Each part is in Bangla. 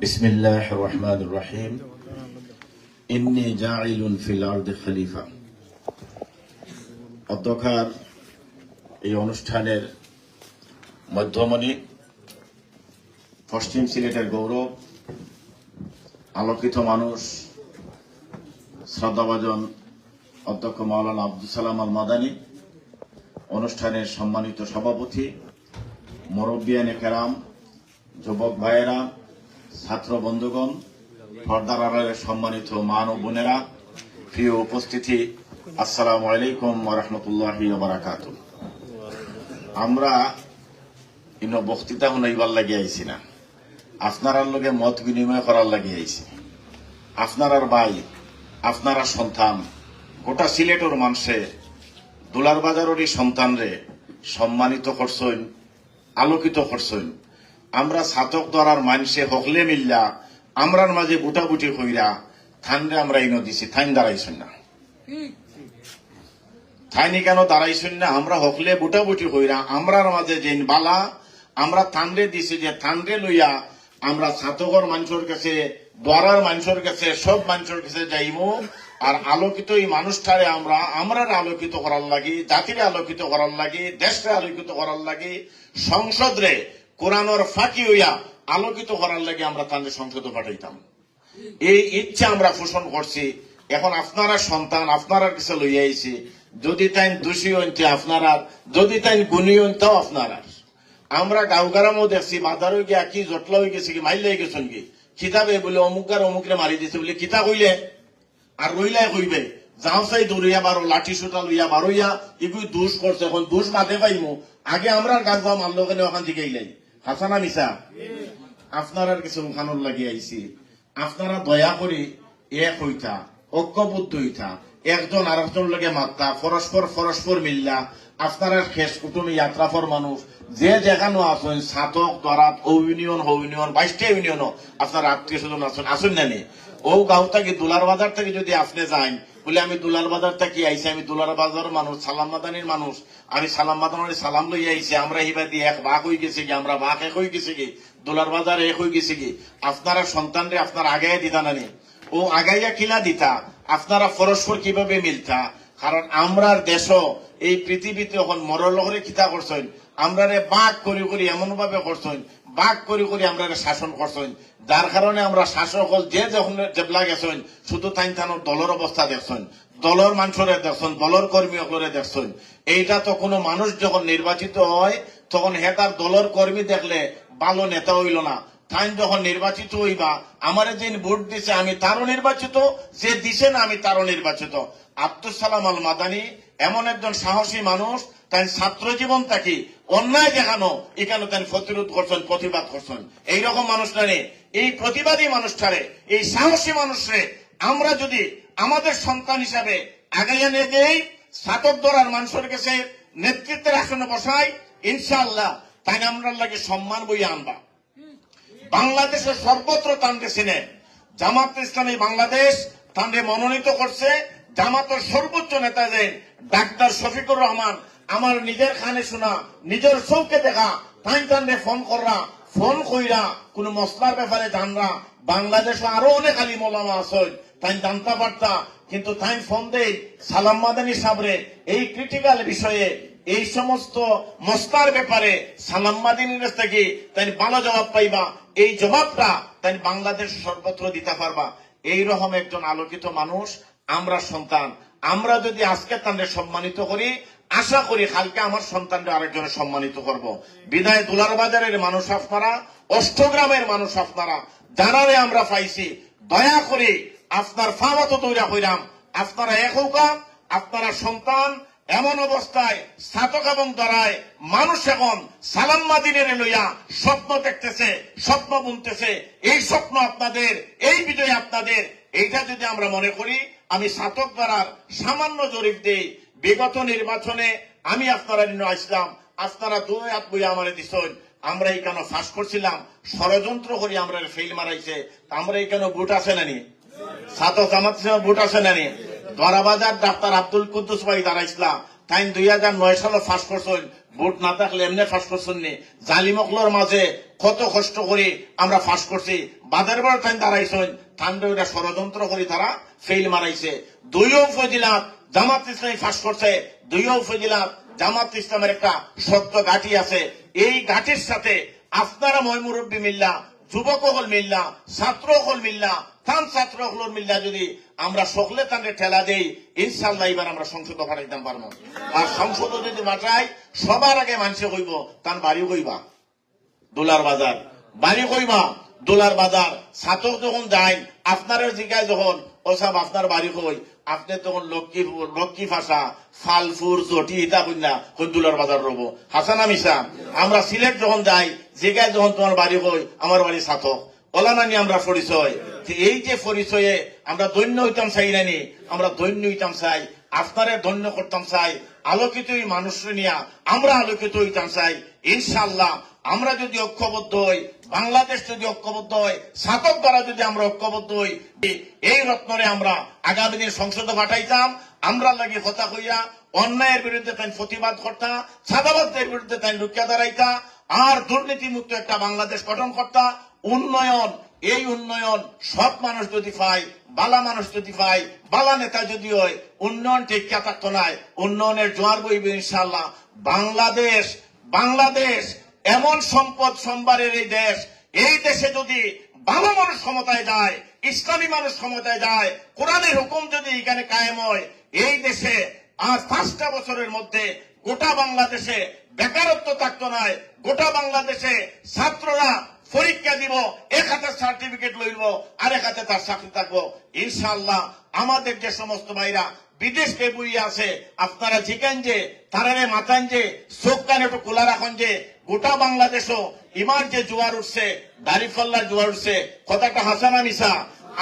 بسم الله الرحمن الرحيم إني جاعل في الأرض خليفة অধ্যক্ষার এই অনুষ্ঠানের মধ্যমণি পশ্চিম সিলেটের গৌরব আলোকিত মানুষ শ্রদ্ধাভাজন অধ্যক্ষ মাওলানা আব্দুল সালাম আল মাদানী অনুষ্ঠানের সম্মানিত সভাপতি মুরব্বিয়ানে কেরাম যুবক ভাইয়েরা ছাত্র বন্ধুগণ পর্দার আড়ালের সম্মানিত মান ও বোনেরা, প্রিয় উপস্থিতি, আসসালামু আলাইকুম রহমতুল্লাহ বারাকাত আমরা বক্তৃতা শুনাইবার লাগি আইছি না। আপনারার লগে মত বিনিময় করার লাগি আইছি। আপনারার ভাই, আপনারা সন্তান, গোটা সিলেটর মানুষে দুলার বাজারেরই সন্তানরে সম্মানিত করছইন আলোকিত করছইন আমরা ছাতক দ্বারার মানুষে হকলে মিল্লা আমরার মাঝে বুটাবুটি কইরা থানরে আমরা ইনো দিছি থাইন দাঁড়াইছেন না। থাইনি কেন দাঁড়াইছেন না? আমরা হকলে বুটাবুটি কইরা আমরার মাঝে যে বালা আমরা থানরে দিছি যে থানরে লইয়া আমরা ছাতকর মানুষের কাছে দ্বারার মানুষের কাছে সব মানুষের কাছে যাইমু আর আলোকিত এই মানুষটারে আমরা আমরার আলোকিত করার লাগি জাতিরে আলোকিত করার লাগি দেশরে আলোকিত করার লাগি সংসদরে কোরআনর ফাঁকি হইয়া আলোকিত করার লাগি আমরা তাদের সংসদে পাঠাইতাম। এই ইচ্ছা আমরা পোষণ করছি। এখন আপনারা সন্তান, আপনারা কাছে লইয়া আইছি। যদি তাই দোষী হইতে আপনারা, যদি তাই গুণী হইতেও আপনারা। আমরা গাঁওগারামও দেখছি বাজারও গিয়া কি জটলা হয়ে গেছে কি, মাইল লেগে গেছেন কি কিতাবে বলে অমুকার অমুকরে মারি দিছে বলে, কিতা কইলে? আর রইলাই কইবে, যাও চাই দৌড়িয়া বারো, লাঠি সুতা লইয়া বারোইয়া এগুই দোষ করছে, এখন দোষ মাতে পাইমু। আগে আমরা গাছ বা মারলো কেন ওখান থেকে ইলাই হাসানা মিসা আপনার আর কিছু মুখানোর লাগি আইছি। আপনারা দয়া করে এক হইতা, ঐক্যবদ্ধ হইতা, একজন আর একজন লগে মাত্রা পরস্পর পরস্পর মিল্লা, আপনারা শেষ কুটুম যাত্রাফর মানুষ, যে যেখানে আছেন সাতক দরাত ও ইউনিয়ন হো ইউনিয়ন বাইশটা ইউনিয়ন আপনার আত্মীয় স্বজন আছেন। আসুন নানি ও গাঁও থেকে, দুলার বাজার থেকে যদি আপনি যান বলে, আমি দুলার বাজার থাকি আইছি আমি দুলার বাজার মানুষ, সালাম মাদানির মানুষ। আমি সালাম মাদানের সালাম লই আইছি আমরা হিবা দিয়ে এক বাঘ হয়ে গেছে কি, আমরা বাঘ এক হয়ে গেছে কি দুলার বাজার এক হয়ে গেছে কি? আপনারা সন্তানরে আপনার আগাইয়া দিতা নানি ও আগাইয়া কিলা দিতা? আপনারা পরস্পর কীভাবে মিলতা? কারণ আমরার দেশ, এই পৃথিবীতে এখন মরলহরে কিতা করছেন আমরা বাঘ করি করি এমন ভাবে করছেন বাঘ করি করি আমরা শাসন করছেন। যার কারণে আমরা শাসক হল যে যখন জেবলা গেছেন, শুধু তাই থানোর দলের অবস্থা দেখছেন, দলের মানুষরে দেখছেন, দলের কর্মী সকলে দেখছেন। এইটা তো কোনো মানুষ যখন নির্বাচিত হয়, তখন হেতার দলের কর্মী দেখলে ভালো নেতা হইল না। তাই যখন নির্বাচিত হইবা, আমার যে ভোট দিছে, আমি তারও নির্বাচিত, যে দিছে না, আমি তারও নির্বাচিত। আব্দুল সালাম আল মাদানি এমন একজন সাহসী মানুষ, তাই ছাত্র জীবন থাকি অন্যায় দেখানো, এখানে তাই প্রতিরোধ করছেন, প্রতিবাদ করছেন। এইরকম মানুষটা নেই এই প্রতিবাদী মানুষটারে, এই সাহসী মানুষরে আমরা যদি আমাদের সন্তান হিসাবে আগাইয়া নিয়ে দেই ছাতক দরার মানুষের কাছে নেতৃত্বের আসনে বসাই, ইনশাআল্লাহ, তাই আমরা লাগে সম্মান বই আনবা। বাংলাদেশের সর্বত্র তানকে চিনে জামাত ইসলামী বাংলাদেশ তানকে মনোনীত করছে। জামাতের সর্বোচ্চ নেতা যে ডাক্তার শফিকুর রহমান, আমার নিজের খানে শোনা, নিজের চৌকে দেখা, তাই তানরে ফোন করা ফোন কইরা কোন মশলার ব্যাপারে জানরা। বাংলাদেশে আরও অনেক আলী মোলামা আছে তাই জানতে পারতা, কিন্তু তাই ফোন দেই সালাম মাদানি সাবরে এই ক্রিটিক্যাল বিষয়ে এই সমস্ত মস্তার ব্যাপারে সালাম মাদিনীর কাছ থেকে তাই ভালো জবাব পাইবা। এই জবাবটা তাই বাংলাদেশ সর্বত্র দিতে পারবা। এই রকম একজন আলোকিত মানুষ, আমরা সন্তান। আমরা যদি আজকে তাদের সম্মানিত করি, আশা করি কালকে আমার সন্তানকে আরেকজনে সম্মানিত করব। বিদায় দুলার বাজারের মানুষ আপনারা, অষ্টগ্রামের মানুষ আপনারা, যারারে আমরা পাইছি, দয়া করে আপনার ফাওয়াত তৈরা কইরাম। আপনারা এক হৌকা আপনারা সন্তান এমন অবস্থায় স্নাতক এবং দ্বারায় মানুষ এখন সালাম মাদিনের লইয়া স্বপ্ন দেখতেছে, স্বপ্ন বুনতেছে। এই স্বপ্ন আপনাদের, এই বিজয় আপনাদের, এইটা যদি আমরা মনে করি, আমি স্নাতক দ্বারার সামান্য জরিপ দেই। বিগত নির্বাচনে আমি আপনারা নিয়ে আসলাম, আপনারা দুই হাত বইয়া আমারে দিছেন। আমরা এখানে ফাঁস করছিলাম? ষড়যন্ত্র করি আমরা ফেল মারাইছে। আমরা এখানে ভোট আছে নানি সাতক জামাত ভোট আছে নানি দরাবাজার ডাক্তার আব্দুল কুদ্দুস ভাই দাঁড়াইছিলাম তাই দুই হাজার নয় সালে ফাঁস করছেন। ভোট না থাকলে এমনি ফাঁস করছেন নি জালিমকলর মাঝে কত কষ্ট করে আমরা ফাঁস করছি। বাদের বার টাইম দাঁড়াইছেন। ওইটা ষড়যন্ত্র করে তারা ফেল মারাইছে। দুইও উপজেলাত জামাত ইসলামী ফাঁস করছে। দুইও উপজেলাত জামাত ইসলামের একটা শক্ত ঘাটি আছে। এই ঘাটির সাথে আপনারা ময়মুরব্বী মিল্লা, যুবক হল মিল্লা, ছাত্র হল মিল্লা তান ছাত্র হল মিল্লা, যদি আমরা সকলে ঠেলা দেই ইনশাল্লাহ এবার আমরা সংসদ পারব। আর সংসদ যদি বাঁচাই সবার আগে মানুষে কইব বাড়ি কইবা? দোলার বাজার। বাড়ি কইবা? দোলার বাজার। যখন যায় আপনার জিগায় যখন আপনার বাড়ি কই? আপনি তখন লক্ষ্মীপুর লক্ষ্মী ভাষা ফালফুর জটি ইতা কইনা কই দোলার বাজার রব? হাসানা মিশা আমরা সিলেট যখন যাই, জিগায় যখন তোমার বাড়ি কই? আমার বাড়ি ছাতক। ওলানানি আমরা পরিচয়। যে এই যে পরিচয়ে আমরা দৈন্য হইতাম চাই নানি আমরা দৈন্য হইতাম চাই, আপনারে ধন্য করতাম চাই, আলোকিত মানুষ নিয়া আমরা আলোকিত হইতাম চাই ইনশাল্লাহ আমরা যদি ঐক্যবদ্ধ হই, বাংলাদেশ যদি ঐক্যবদ্ধ হয় ছাতক দ্বারা যদি আমরা ঐক্যবদ্ধ হই, এই রত্নরে আমরা আগামী দিন সংসদে পাঠাইতাম, আমরা লাগি হতা হইয়া অন্যায়ের বিরুদ্ধে তাই প্রতিবাদ করতা, সাদাবাদদের বিরুদ্ধে তাই রুকিয়া দাঁড়াইতা, আর দুর্নীতি মুক্ত একটা বাংলাদেশ গঠন করতা, উন্নয়ন এই উন্নয়ন সব মানুষ যদি পায়, বালা মানুষ যদি পায়, বালা নেতা যদি হয়, উন্নয়ন ঠিক থাকতো নাই। উন্নয়নের জোয়ার বইবে ইনশাল্লাহ বাংলাদেশ বাংলাদেশ এমন সম্পদ সম্ভারের এই দেশ, এই দেশে যদি ভালো মানুষ ক্ষমতায় যায়, ইসলামী মানুষ ক্ষমতায় যায়, কোরআনের হুকুম যদি এখানে কায়েম হয়, এই দেশে আর পাঁচটা বছরের মধ্যে গোটা বাংলাদেশে বেকারত্ব থাকতো নাই, গোটা বাংলাদেশে ছাত্ররা পরীক্ষা দিব, এক হাতে সার্টিফিকেট লইব আর এক হাতে তার চাকরি থাকব। ইনশাল্লাহ আমাদের যে সমস্ত ভাইরা বিদেশ কে বই আছে, আপনারা জিকেন যে, তারারে মাথান যে, চোখ কান একটু খোলা রাখুন যে, গোটা বাংলাদেশও ইমার যে জোয়ার উঠছে দাড়িফাল্লার জোয়ার উঠছে, কথাটা হাসানা মিশা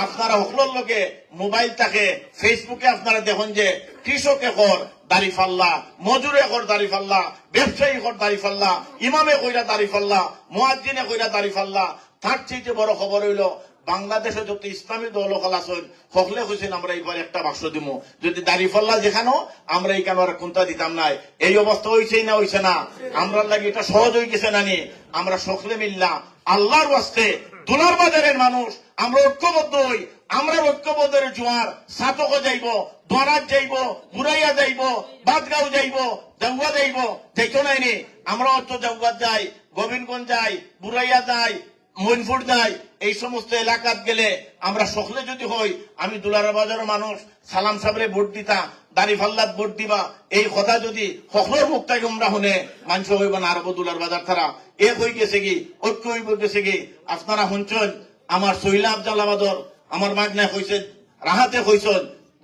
আপনারা হকলোর লোকে মোবাইল থাকে ফেসবুকে আপনারা দেখুন যে কৃষক একর দাড়ি ফাল্লা, মজুর একর দাড়ি ফাল্লা, ব্যবসায়ী একর দাড়ি ফাল্লা, ইমামে কইরা দাড়ি ফাল্লা, মোয়াজ্জিনে কইরা দাড়ি ফাল্লা। তার চেয়ে বড় খবর হইল, বাংলাদেশে যত ইসলামী দল আছেন সকলে হয়েছেন আমরা এইবার একটা বাক্স দিব। যদি দাড়ি ফাল্লা যেখানো, আমরা এইখানে আর কোনটা দিতাম নাই এই অবস্থা হয়েছেই না হয়েছে না? আমরা লাগে এটা সহজ হয়ে গেছে নানি আমরা সকলে মিল্লা আল্লাহর ওয়াস্তে দুলার বাজারের মানুষ, আমরা ঐক্যবদ্ধ হই আমরা ঐক্যবদ্ধের জোয়ার, সাতকও যাইব, দরাজ যাইব বুড়াইয়া যাইব বাদগাঁও যাইব, জাউয়া যাইব, যাইতো নাইনি আমরা অত জাউগাত যাই, গোবিন্দগঞ্জ যাই বুড়াইয়া যাই, মইনপুর যাই, এই সমস্ত এলাকাত গেলে আমরা সকলে যদি হই, আমি দুলারা বাজারের মানুষ, সালাম সাবরে ভোট দিতা, দাড়ি ফাল্লাত ভোট দিবা, এই কথা যদি সকলের মুখ থেকে আমরা শুনে মানুষ হইব না আরব দুলার বাজার ছাড়া। এ হই গেছে কি, ঐক্য হইব গেছে কি, আপনারা শুনছেন, আমার সহিলা আফজালাবাদর আমার মাগনা কইছে রাহাতে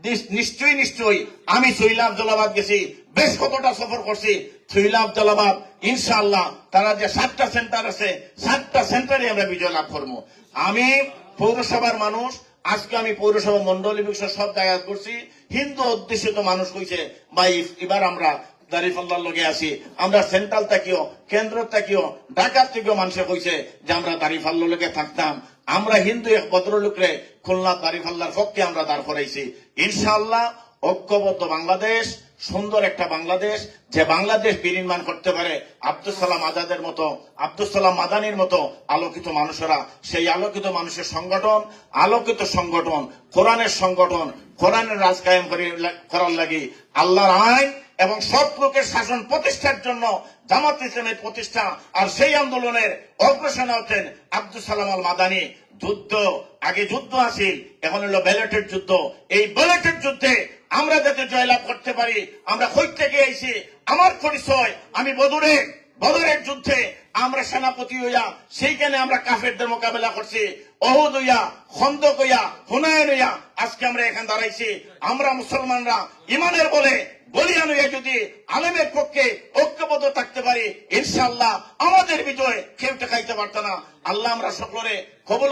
নিশ- নিশ্চয়ই নিশ্চয়ই আমি সহিলা আফজালাবাদ গেছি, বেশ কতটা সফর করছি। সহিলা আফজালাবাদ ইনশাআল্লাহ, তারা যে সাতটা সেন্টার আছে, সাতটা সেন্টারে আমরা বিজয় লাভ করব। আমি পৌরসভার মানুষ, আজকে আমি পৌরসভা মন্ডলী বিষয় সব জায়গা করছি। হিন্দু অধ্যুষিত মানুষ কইছে ভাই, এবার আমরা দারিফাল্লার লগে আছি। আমরা সেন্ট্রাল থাকিও, কেন্দ্র থাকিও, ঢাকার থেকেও মানুষে কইছে যে আমরা দারিফাল্লা লগে থাকতাম। আমরা হিন্দু এক ভদ্রলোকরে খুলনা দারিফাল্লার পক্ষে আমরা দাঁড় করাইছি। ইনশাআল্লাহ, ঐক্যবদ্ধ বাংলাদেশ, সুন্দর একটা বাংলাদেশ, যে বাংলাদেশ বিনির্মাণ করতে পারে আব্দুল সালাম আজাদের মতো আব্দুল সালাম মাদানির মতো আলোকিত মানুষেরা। সেই আলোকিত মানুষের সংগঠন, আলোকিত সংগঠন, কোরআনের সংগঠন, কোরআনের রাজ কায়েম করে- করার লাগি আল্লাহর আইন এবং সব লোকের শাসন প্রতিষ্ঠার জন্য জামাত ইসলামের প্রতিষ্ঠা আর সেই আন্দোলনের অগ্রসর হচ্ছেন আব্দুল সালাম আল মাদানি যুদ্ধ, আগে যুদ্ধ আসিল এখন হলো ব্যালটের যুদ্ধ। এই ব্যালটের যুদ্ধে আমরা যাতে জয়লাভ করতে পারি, আমরা কই থেকে এসে আমার পরিচয়, আমি বদরে, বদরের যুদ্ধে আমরা সেনাপতি হইয়া সেইখানে আমরা কাফেরদের মোকাবেলা করছি। অহুদ হইয়া খন্দক হইয়া হুনায়ন হইয়া আজকে আমরা এখানে দাঁড়াইছি। আমরা মুসলমানরা ইমানের বলে বলিয়ান হইয়া যদি আলেমের পক্ষে ঐক্যবদ্ধ থাকতে পারি ইনশাল্লাহ আমাদের বিজয় কেউ টেকাইতে পারত না। আল্লাহ আমরা সকলে কবুল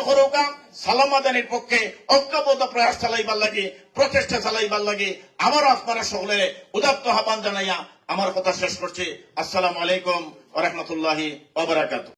সালাম আদানির পক্ষে ঐক্যবদ্ধ প্রয়াস চালাইবার লাগে, প্রচেষ্টা চালাইবার লাগে। আমার আপনারা সকলে উদাত্ত আহ্বান জানাইয়া আমার কথা শেষ করছি। আসসালামু আলাইকুম ওরহমতুল্লাহি ওবরাকাতু